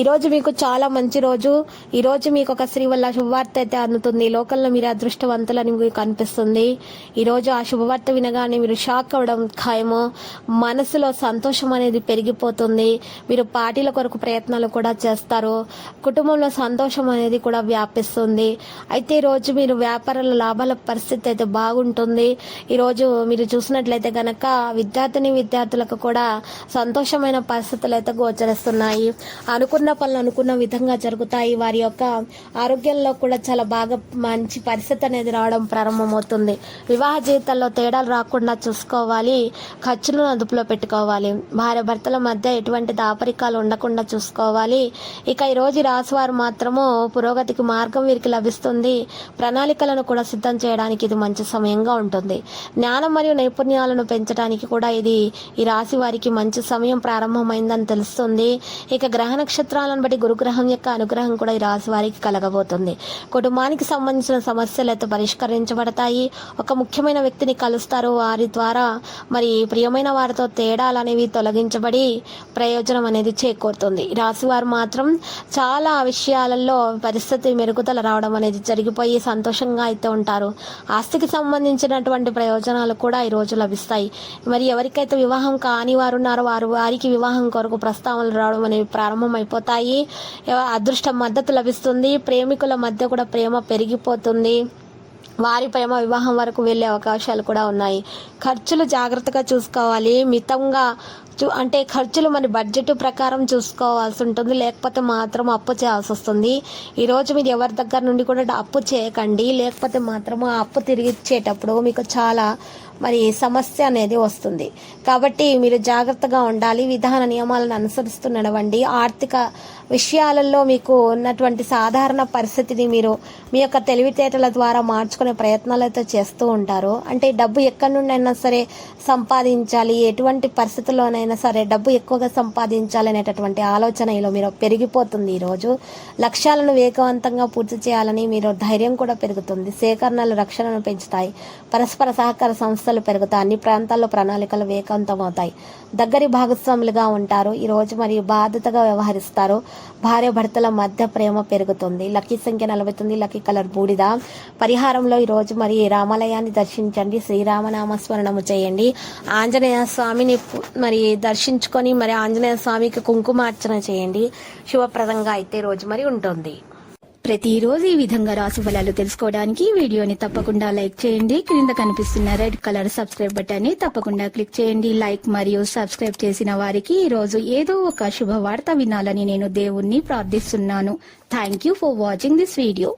ఈరోజు మీకు చాలా మంచి రోజు. ఈరోజు మీకు ఒక స్త్రీ వల్ల శుభవార్త అయితే అందుతుంది. లోకల్లో మీరు అదృష్టవంతులని మీకు కనిపిస్తుంది. ఈరోజు ఆ శుభవార్త వినగానే మీరు షాక్ అవ్వడం ఖాయము. మనసులో సంతోషం అనేది పెరిగిపోతుంది. మీరు పార్టీల కొరకు ప్రయత్నాలు కూడా చేస్తారు. కుటుంబంలో సంతోషం అనేది కూడా వ్యాపిస్తుంది. అయితే ఈ రోజు మీరు వ్యాపారాల లాభాల పరిస్థితి అయితే బాగుంటుంది. ఈరోజు మీరు చూసినట్లయితే గనక విద్యార్థిని విద్యార్థులకు కూడా సంతోషమైన పరిస్థితులు అయితే గోచరిస్తున్నాయి. అనుకున్న పనులు అనుకున్న విధంగా జరుగుతాయి. వారి యొక్క ఆరోగ్యంలో కూడా చాలా బాగా మంచి పరిస్థితి అనేది రావడం ప్రారంభమవుతుంది. వివాహ జీవితంలో తేడాలు రాకుండా చూసుకోవాలి. ఖర్చులను అదుపులో పెట్టుకోవాలి. భార్య భర్తల మధ్య ఎటువంటి దాపరికాలు ఉండకుండా చూసుకోవాలి. ఇక ఈ రోజు మాత్రము పురోగతికి మార్గం వీరికి లభిస్తుంది. ప్రణాళికలను కూడా సిద్ధం చేయడానికి ఇది మంచి సమయంగా ఉంటుంది. జ్ఞానం మరియు నైపుణ్యాలను పెంచడానికి కూడా ఇది ఈ రాశి వారికి మంచి సమయం ప్రారంభమైందని తెలుస్తుంది. ఇక గ్రహ నక్షత్రాలను బట్టి గురుగ్రహం యొక్క అనుగ్రహం కూడా ఈ రాశి వారికి కలగబోతుంది. కుటుంబానికి సంబంధించిన సమస్యలు అయితే పరిష్కరించబడతాయి. ఒక ముఖ్యమైన వ్యక్తిని కలుస్తారు. వారి ద్వారా మరి ప్రియమైన వారితో తేడాలు అనేవి తొలగించబడి ప్రయోజనం అనేది చేకూరుతుంది. రాశివారు రాశి వారు మాత్రం చాలా విషయాలలో పరిస్థితి మెరుగుదల రావడం అనేది జరిగిపోయి సంతోషంగా అయితే ఉంటారు. ఆస్తికి సంబంధించినటువంటి ప్రయోజనాలు కూడా ఈ రోజు లభిస్తాయి. మరి ఎవరికైతే వివాహం కాని వారు ఉన్నారో వారు వారికి వివాహం కొరకు ప్రస్తావనలు రావడం అనేవి ప్రారంభమైపోతుంది. ఎవ- అదృష్టం మద్దతు లభిస్తుంది. ప్రేమికుల మధ్య కూడా ప్రేమ పెరిగిపోతుంది. వారి ప్రేమ వివాహం వరకు వెళ్ళే అవకాశాలు కూడా ఉన్నాయి. ఖర్చులు జాగ్రత్తగా చూసుకోవాలి. మితంగా అంటే ఖర్చులు మరి బడ్జెట్ ప్రకారం చూసుకోవాల్సి ఉంటుంది. లేకపోతే మాత్రం అప్పు చేయాల్సి వస్తుంది. ఈరోజు మీరు ఎవరి దగ్గర నుండి కూడా అప్పు చేయకండి. లేకపోతే మాత్రం ఆ అప్పు తిరిగి ఇచ్చేటప్పుడు మీకు చాలా మరి సమస్య అనేది వస్తుంది. కాబట్టి మీరు జాగ్రత్తగా ఉండాలి. విధాన నియమాలను అనుసరిస్తూ నడవండి. ఆర్థిక విషయాలలో మీకు ఉన్నటువంటి సాధారణ పరిస్థితిని మీరు మీ యొక్క తెలివితేటల ద్వారా మార్చుకునే ప్రయత్నాలు అయితే చేస్తూ ఉంటారు. అంటే డబ్బు ఎక్కడి నుండి అయినా సరే సంపాదించాలి. ఎటువంటి అయినా సరే డబ్బు ఎక్కువగా సంపాదించాలనేటటువంటి ఆలోచనలో ఆలోచన మీరు పెరిగిపోతుంది ఈరోజు లక్ష్యాలను వేగవంతంగా పూర్తి చేయాలని మీరు ధైర్యం కూడా పెరుగుతుంది. సేకరణలు రక్షణను పెంచుతాయి. పరస్పర సహకార సంస్థలు పెరుగుతాయి. అన్ని ప్రాంతాల్లో ప్రణాళికలు వేగవంతం అవుతాయి దగ్గరి భాగస్వాములుగా ఉంటారు. ఈరోజు మరియు బాధ్యతగా వ్యవహరిస్తారు. భార్య భర్తల మధ్య ప్రేమ పెరుగుతుంది. లక్కీ సంఖ్య నలభై తొమ్మిది లక్కీ కలర్ బూడిద. పరిహారంలో ఈరోజు మరి రామాలయాన్ని దర్శించండి. శ్రీరామనామ స్మరణము చేయండి. ఆంజనేయ స్వామిని మరి దర్శించుకొని మరి ఆంజనేయ స్వామికి కుంకుమార్చన చేయండి. శుభప్రదంగా అయితే రోజు మరి ఉంటుంది. ప్రతిరోజు ఈ విధంగా రాశి ఫలాలు తెలుసుకోవడానికి వీడియోని తప్పకుండా లైక్ చేయండి. క్రింద కనిపిస్తున్న రెడ్ కలర్ సబ్స్క్రైబ్ బటన్ని తప్పకుండా క్లిక్ చేయండి. లైక్ మరియు సబ్స్క్రైబ్ చేసిన వారికి ఈ రోజు ఏదో ఒక శుభవార్త వినాలని నేను దేవుణ్ణి ప్రార్థిస్తున్నాను. Thank you for watching this video